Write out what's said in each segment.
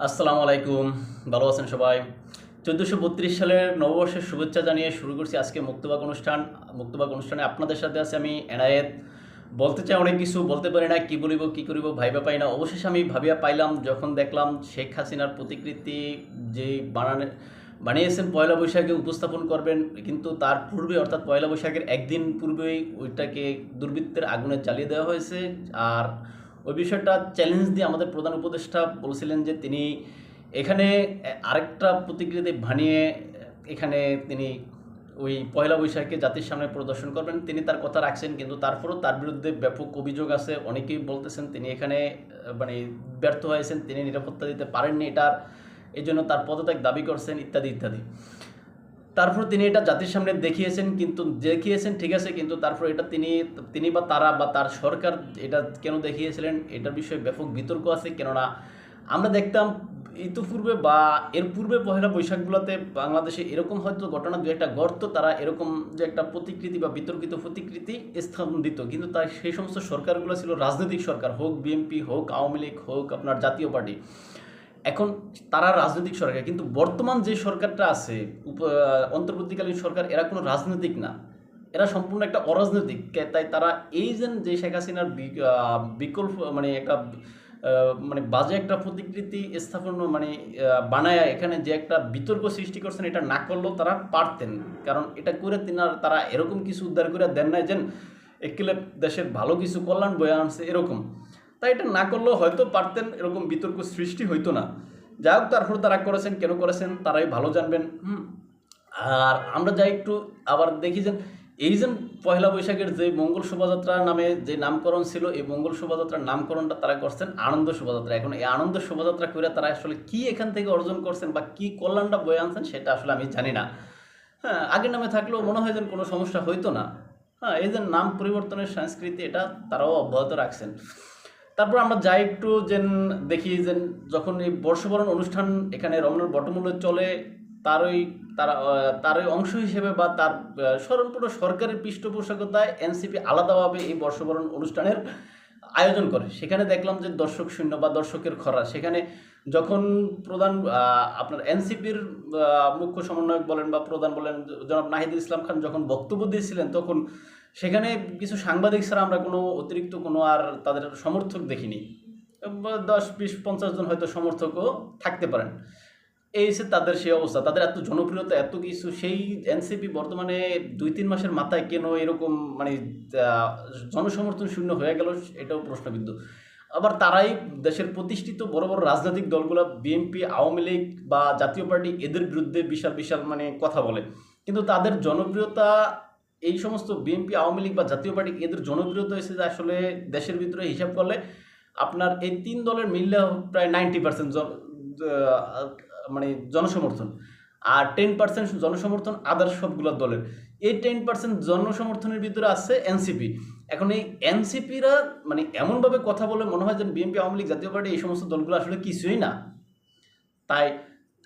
আসসালামু আলাইকুম, ভালো আছেন সবাই? চোদ্দোশো বত্রিশ সালের নববর্ষের শুভেচ্ছা জানিয়ে শুরু করছি আজকে মুক্তবাগ অনুষ্ঠান। মুক্তবাগ অনুষ্ঠানে আপনাদের সাথে আছে আমি এনায়েত। বলতে চাই অনেক কিছু, বলতে পারি না, কি বলিব, কি করিব, ভাইবা পাই না। অবশেষে আমি ভাবিয়া পাইলাম, যখন দেখলাম শেখ হাসিনার প্রতিকৃতি যে বানানে বানিয়েছেন পয়লা বৈশাখে উপস্থাপন করবেন, কিন্তু তার পূর্বে, অর্থাৎ পয়লা বৈশাখের একদিন পূর্বেই ওইটাকে দুর্বৃত্তের আগুনে জ্বালিয়ে দেওয়া হয়েছে। আর ওই বিষয়টা চ্যালেঞ্জ দিয়ে আমাদের প্রধান উপদেষ্টা বলছিলেন যে তিনি এখানে আরেকটা প্রতিকৃতি বানিয়ে এখানে তিনি ওই পয়লা বৈশাখে জাতির সামনে প্রদর্শন করবেন। তিনি তার কথা রাখছেন, কিন্তু তারপরেও তার বিরুদ্ধে ব্যাপক অভিযোগ আছে। অনেকেই বলতেছেন তিনি এখানে মানে ব্যর্থ হয়েছেন, তিনি নিরাপত্তা দিতে পারেননি, এটার এই জন্য তার পদত্যাগ দাবি করছেন, ইত্যাদি ইত্যাদি। তারপর তিনি এটা জাতির সামনে দেখিয়েছেন, কিন্তু দেখিয়েছেন ঠিক আছে, কিন্তু তারপর এটা তিনি তিনি বা তারা বা তার সরকার এটা কেন দেখিয়েছিলেন, এটার বিষয়ে ব্যাপক বিতর্ক আছে। কেননা আমরা দেখতাম ইতিপূর্বে বা এর পূর্বে পহেলা বৈশাখগুলোতে বাংলাদেশে এরকম হয়তো ঘটনা, দু একটা গর্ত, তারা এরকম যে একটা প্রতিকৃতি বা বিতর্কিত প্রতিকৃতি স্থাপন দিত কিন্তু তার সেই সমস্ত সরকারগুলো ছিল রাজনৈতিক সরকার, হোক বিএনপি, হোক আওয়ামী লীগ, হোক আপনার জাতীয় পার্টি। এখন তারা রাজনৈতিক সরকার, কিন্তু বর্তমান যে সরকারটা আছে অন্তর্বর্তীকালীন সরকার, এরা কোনো রাজনৈতিক না। এরা সম্পূর্ণ একটা অরাজনৈতিক। তাই তারা এই যে শেখ হাসিনার বিকল্প মানে একটা মানে বাজে একটা প্রতিকৃতি স্থাপন মানে বানায় এখানে যে একটা বিতর্ক সৃষ্টি করছেন, এটা না করলেও তারা পারতেন। কারণ এটা করে তিনার তারা এরকম কিছু উদ্ধার করে দেন নাই যেন একেলে দেশের ভালো কিছু কল্যাণ বয়ে আনছে, এরকম। তাই এটা না করলেও হয়তো পারতেন এরকম বিতর্ক সৃষ্টি হইতো না। যাই হোক, তারপর তারা করেছেন, কেন করেছেন, তারাই ভালো জানবেন। হুম। আর আমরা যাই একটু আবার দেখি যে, এই যে পয়লা বৈশাখের যে মঙ্গল শোভাযাত্রা নামে যে নামকরণ ছিল, এই মঙ্গল শোভাযাত্রার নামকরণটা তারা করছেন আনন্দ শোভাযাত্রা। এখন এই আনন্দ শোভাযাত্রা করে তারা আসলে কি এখান থেকে অর্জন করছেন বা কি কল্যাণটা বয়ে আনছেন, সেটা আসলে আমি জানি না। হ্যাঁ আগের নামে থাকলেও মনে হয় যেন কোনো সমস্যা হইতো না। হ্যাঁ এই যে নাম পরিবর্তনের সংস্কৃতি, এটা তারাও অব্যাহত রাখছেন। তারপর আমরা যাই একটু যেন দেখি যে যখন এই বর্ষবরণ অনুষ্ঠান এখানে রমনার বটমূল্যে চলে, তারই, তারা তারই অংশ হিসেবে বা তার স্মরণপূর্ণ সরকারের পৃষ্ঠপোষকতায় এনসিপি আলাদাভাবে এই বর্ষবরণ অনুষ্ঠানের আয়োজন করে। সেখানে দেখলাম যে দর্শক শূন্য বা দর্শকের খরা। সেখানে যখন প্রধান আপনার এনসিপির মুখ্য সমন্বয়ক বলেন বা প্রধান বলেন, জনাব নাহিদুল ইসলাম খান যখন বক্তব্য দিয়েছিলেন, তখন সেখানে কিছু সাংবাদিক ছাড়া আমরা কোনো অতিরিক্ত কোনো আর তাদের সমর্থক দেখিনি। দশ, বিশ, পঞ্চাশ জন হয়তো সমর্থকও থাকতে পারেন। এই হচ্ছে তাদের সেই অবস্থা, তাদের এত জনপ্রিয়তা, এত কিছু, সেই এনসিপি বর্তমানে দুই তিন মাসের মাথায় কেন এরকম মানে জনসমর্থন শূন্য হয়ে গেল এটাও প্রশ্নবিদ্ধ। আবার তারাই দেশের প্রতিষ্ঠিত বড় বড় রাজনৈতিক দলগুলো, বিএনপি, আওয়ামী লীগ বা জাতীয় পার্টি, এদের বিরুদ্ধে বিশাল বিশাল মানে কথা বলে। কিন্তু তাদের জনপ্রিয়তা এই সমস্ত বিএনপি আওয়ামী লীগ বা জাতীয় পার্টি, এদের জনপ্রিয়তা হয়েছে যে আসলে দেশের ভিতরে হিসাব করলে আপনার এই তিন দলের মিললে প্রায় নাইনটি পার্সেন্ট মানে জনসমর্থন। আর টেন পার্সেন্ট জনসমর্থন আদার সবগুলো দলের। এই টেন পার্সেন্ট জনসমর্থনের ভিতরে আছে এনসিপি এখন এই এনসিপিরা মানে এমনভাবে কথা বলে মনে হয় যে বিএনপি আওয়ামী লীগ, জাতীয় পার্টি এই সমস্ত দলগুলো আসলে কিছুই না। তাই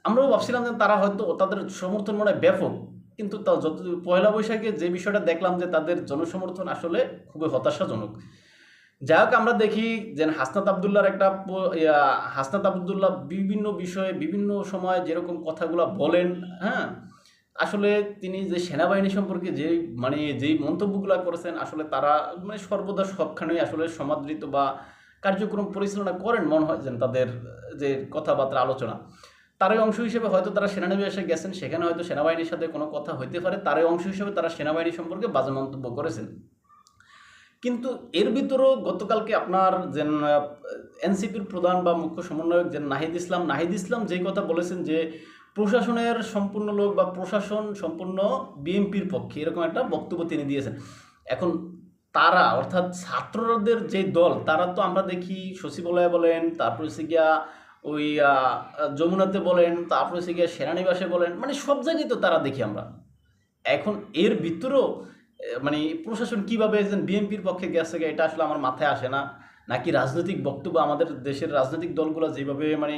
আমরাও ভাবছিলাম যে তারা হয়তো তাদের সমর্থন মনে হয় ব্যাপক। কিন্তু তা যত, পয়লা বৈশাখে যে বিষয়টা দেখলাম যে তাদের জনসমর্থন আসলে খুবই হতাশাজনক। যাই হোক, আমরা দেখি যে হাসনাত আবদুল্লাহর একটা হাসনাত আবদুল্লাহ বিভিন্ন বিষয়ে বিভিন্ন সময় যেরকম কথাগুলো বলেন হ্যাঁ? আসলে তিনি যে সেনাবাহিনী সম্পর্কে যে মানে যেই মন্তব্যগুলো করেছেন, আসলে তারা মানে সর্বদা সবখানেই আসলে সমাদৃত বা কার্যক্রম পরিচালনা করেন, মনে হয় যেন তাদের যে কথাবার্তা আলোচনা। তারই অংশ হিসেবে হয়তো তারা সেনানিবাসে গেছেন, সেখানে হয়তো সেনাবাহিনীর সাথে কোনো কথা হইতে পারে। তারই অংশ হিসেবে তারা সেনাবাহিনী সম্পর্কে বাজে মন্তব্য করেছেন। কিন্তু এর ভিতরেও গতকালকে আপনার যে এনসিপির প্রধান বা মুখ্য সমন্বয়ক যে, নাহিদ ইসলাম নাহিদ ইসলাম যেই কথা বলেছেন যে, প্রশাসনের সম্পূর্ণ লোক বা প্রশাসন সম্পূর্ণ বিএনপির পক্ষে, এরকম একটা বক্তব্য তিনি দিয়েছেন। এখন তারা, অর্থাৎ ছাত্রদের যে দল, তারা তো আমরা দেখি সচিবালয়ে বলেন, তারপর হচ্ছে গিয়া ওই যমুনাতে বলেন তারপর হচ্ছে গিয়া সেনানিবাসে বলেন মানে সব জায়গায় তো তারা দেখি আমরা। এখন এর ভিতরেও মানে প্রশাসন কীভাবে বিএনপির পক্ষে গেছে গিয়ে, এটা আসলে আমার মাথায় আসে না। নাকি রাজনৈতিক বক্তব্য, আমাদের দেশের রাজনৈতিক দলগুলো যেভাবে মানে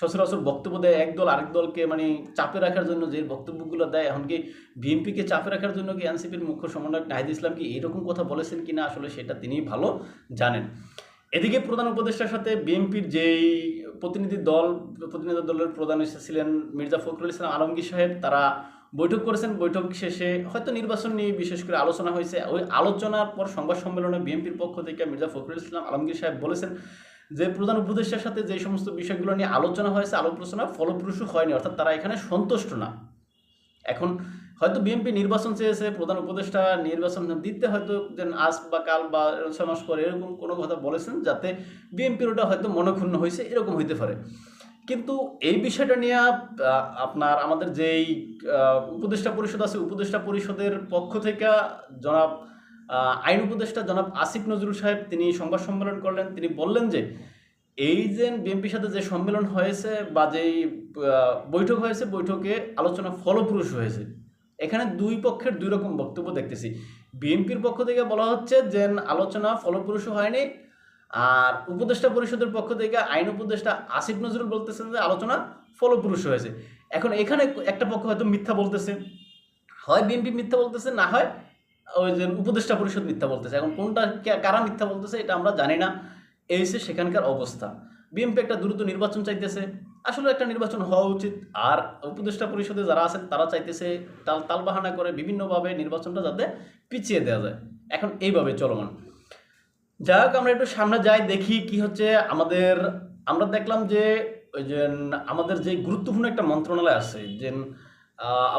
সচরাচর বক্তব্য দেয়, এক দল আরেক দলকে মানে চাপে রাখার জন্য যে বক্তব্যগুলো দেয়, এখন কি বিএনপিকে চাপে রাখার জন্য কি এনসিপির মুখ্য সমন্বয়ক নাহিদ ইসলাম কি এরকম কথা বলেছেন কিনা, আসলে সেটা তিনি ভালো জানেন। এদিকে প্রধান উপদেষ্টার সাথে বিএনপির যেই প্রতিনিধি দল, প্রতিনিধি দলের প্রধান এসেছিলেন মির্জা ফখরুল ইসলাম আলমগীর সাহেব। তারা বৈঠক করেছেন। বৈঠক শেষে হয়তো নির্বাচন নিয়ে বিশেষ করে আলোচনা হয়েছে। ওই আলোচনার পর সংবাদ সম্মেলনে বিএনপির পক্ষ থেকে মির্জা ফখরুল ইসলাম আলমগীর সাহেব বলেছেন যে, প্রধান উপদেষ্টার সাথে যে সমস্ত বিষয়গুলো নিয়ে আলোচনা হয়েছে, আলোচনা ফলপ্রসূ হয়নি। অর্থাৎ তারা এখানে সন্তুষ্ট না। এখন হয়তো বিএনপি নির্বাচন চেয়েছে, প্রধান উপদেষ্টা নির্বাচন দিতে হয়তো যে আজ বা কাল বা ছয় মাস পরে এরকম কোনো কথা বলেছেন যাতে বিএনপির ওটা হয়তো মনক্ষুণ্ণ হয়েছে, এরকম হইতে পারে। কিন্তু এই বিষয়টা নিয়ে আপনার আমাদের যেই উপদেষ্টা পরিষদ আছে, উপদেষ্টা পরিষদের পক্ষ থেকে জনাব আইন উপদেষ্টা জনাব আসিফ নজরুল সাহেব তিনি সংবাদ সম্মেলন করলেন। তিনি বললেন যে এই যে বিএনপির সাথে যে সম্মেলন হয়েছে বা যেই বৈঠক হয়েছে, বৈঠকে আলোচনা ফলপ্রসূ হয়েছে। এখানে দুই পক্ষের দুই রকম বক্তব্য দেখতেছি। বিএনপির পক্ষ থেকে বলা হচ্ছে যে আলোচনা ফলপ্রসূ হয়নি। আর উপদেষ্টা পরিষদের পক্ষ থেকে আইন উপদেষ্টা আসিফ নজরুল বলতেছেন যে আলোচনা ফলপ্রসূ হয়েছে। এখন এখানে একটা পক্ষ হয়তো মিথ্যা বলতেছে। হয় বিএনপি মিথ্যা বলতেছে, না হয় ওই যে উপদেষ্টা পরিষদ মিথ্যা বলতেছে। এখন কোনটা কারা মিথ্যা বলতেছে, এটা আমরা জানি না। এই হচ্ছে সেখানকার অবস্থা। বিএনপি একটা দ্রুত নির্বাচন চাইতেছে। আসলে একটা নির্বাচন হওয়া উচিত। আর উপদেষ্টা পরিষদে যারা আছেন, তারা চাইতেছে তাল তালবাহানা করে বিভিন্নভাবে নির্বাচনটা যাতে পিছিয়ে দেওয়া যায়। এখন এইভাবে চলমান। যাই হোক, আমরা একটু সামনে যাই, দেখি কি হচ্ছে আমাদের, আমরা দেখলাম যে ওই যে আমাদের যে গুরুত্বপূর্ণ একটা মন্ত্রণালয় আছে যে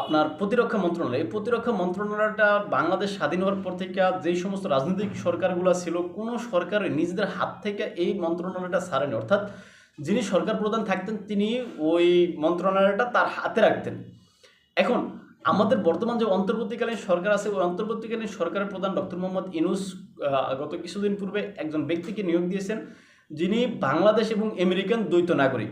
আপনার প্রতিরক্ষা মন্ত্রণালয়। এই প্রতিরক্ষা মন্ত্রণালয়টা বাংলাদেশ স্বাধীন হওয়ার পর থেকে যেই সমস্ত রাজনৈতিক সরকারগুলো ছিল, কোনো সরকারের নিজেদের হাত থেকে এই মন্ত্রণালয়টা ছাড়েনি। অর্থাৎ যিনি সরকার প্রধান থাকতেন, তিনি ওই মন্ত্রণালয়টা তার হাতে রাখতেন। এখন, আমাদের বর্তমান যে অন্তর্বর্তীকালীন সরকার আছে, ওই অন্তর্বর্তীকালীন সরকারের প্রধান ডক্টর মোহাম্মদ ইনুস গত কিছুদিন পূর্বে একজন ব্যক্তিকে নিয়োগ দিয়েছেন, যিনি বাংলাদেশ এবং আমেরিকান দ্বৈত নাগরিক।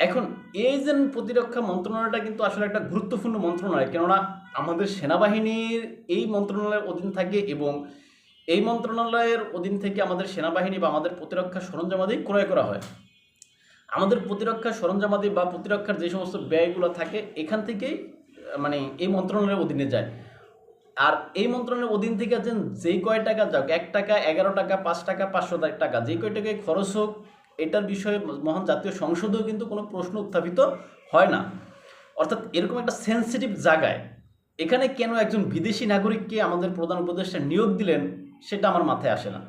এখন এই যে প্রতিরক্ষা মন্ত্রণালয়টা কিন্তু আসলে একটা গুরুত্বপূর্ণ মন্ত্রণালয়, কেননা আমাদের সেনাবাহিনীর এই মন্ত্রণালয়ের অধীন থাকে এবং এই মন্ত্রণালয়ের অধীন থেকে আমাদের সেনাবাহিনী বা আমাদের প্রতিরক্ষা সরঞ্জামাদি ক্রয় করা হয়। আমাদের প্রতিরক্ষা সরঞ্জামাদি বা প্রতিরক্ষার যে সমস্ত ব্যয়গুলো থাকে, এখান থেকেই মানে এই মন্ত্রণালয়ের অধীনে যায়। আর এই মন্ত্রণালয়ের অধীন থেকে যেন যেই কয় টাকা যাক, এক টাকা, এগারো টাকা, পাঁচ টাকা, পাঁচশো টাকা যেই কয় টাকায় খরচ হোক এটার বিষয়ে মহান জাতীয় সংসদেও কিন্তু কোনো প্রশ্ন উত্থাপিত হয় না। অর্থাৎ এরকম একটা সেন্সিটিভ জায়গায় এখানে কেন একজন বিদেশি নাগরিককে আমাদের প্রধান উপদেষ্টা নিয়োগ দিলেন সেটা আমার মাথায় আসে না।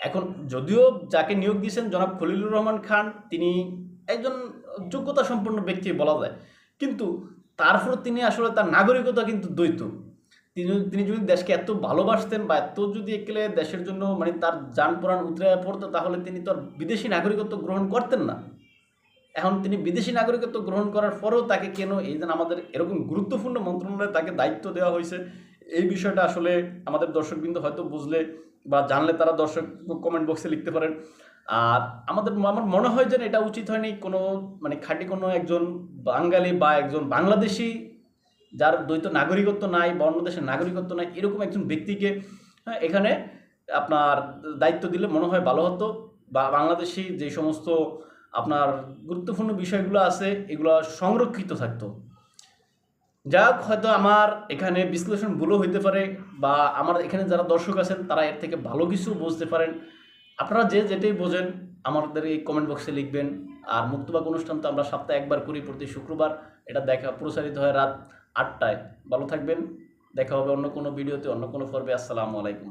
এখন যদিও যাকে নিয়োগ দিয়েছেন জনাব খলিলুর রহমান খান, তিনি একজন যোগ্যতা সম্পন্ন ব্যক্তি বলা যায়। কিন্তু তারপর তিনি আসলে তার নাগরিকতা কিন্তু দ্বৈত। তিনি তিনি যদি দেশকে এত ভালোবাসতেন বা এত যদি একেলে দেশের জন্য মানে তার যান প্রাণ উতরে পড়তো, তাহলে তিনি তো আর বিদেশি নাগরিকত্ব গ্রহণ করতেন না। এখন তিনি বিদেশি নাগরিকত্ব গ্রহণ করার পরেও তাকে কেন এই যে আমাদের এরকম গুরুত্বপূর্ণ মন্ত্রণালয়ে তাকে দায়িত্ব দেওয়া হয়েছে, এই বিষয়টা আসলে আমাদের দর্শকবৃন্দ হয়তো বুঝলে বা জানলে তারা দর্শক কমেন্ট বক্সে লিখতে পারেন। আর আমাদের আমার মনে হয় যেন এটা উচিত হয়নি কোনো মানে খাঁটি কোনো একজন বাঙালি বা একজন বাংলাদেশি যার দ্বৈত নাগরিকত্ব নাই বা অন্য দেশের নাগরিকত্ব নাই এরকম একজন ব্যক্তিকে হ্যাঁ, এখানে আপনার দায়িত্ব দিলে মনে হয় ভালো হতো। বা বাংলাদেশি যে সমস্ত আপনার গুরুত্বপূর্ণ বিষয়গুলো আছে এগুলো সংরক্ষিত থাকতো। যাক হয়তো আমার এখানে বিশ্লেষণ ভুলও হইতে পারে বা আমার এখানে যারা দর্শক আছেন তারা এর থেকে ভালো কিছু বুঝতে পারেন। আপনারা যে যেটাই বোঝেন আমাদের এই কমেন্ট বক্সে লিখবেন। আর মুক্তবাগ অনুষ্ঠান তো আমরা সপ্তাহে একবার করি প্রতি শুক্রবার। এটা দেখা প্রচারিত হয় রাত আটটায়। ভালো থাকবেন। দেখা হবে অন্য কোনো ভিডিওতে অন্য কোনো পর্বে। আসসালামু আলাইকুম।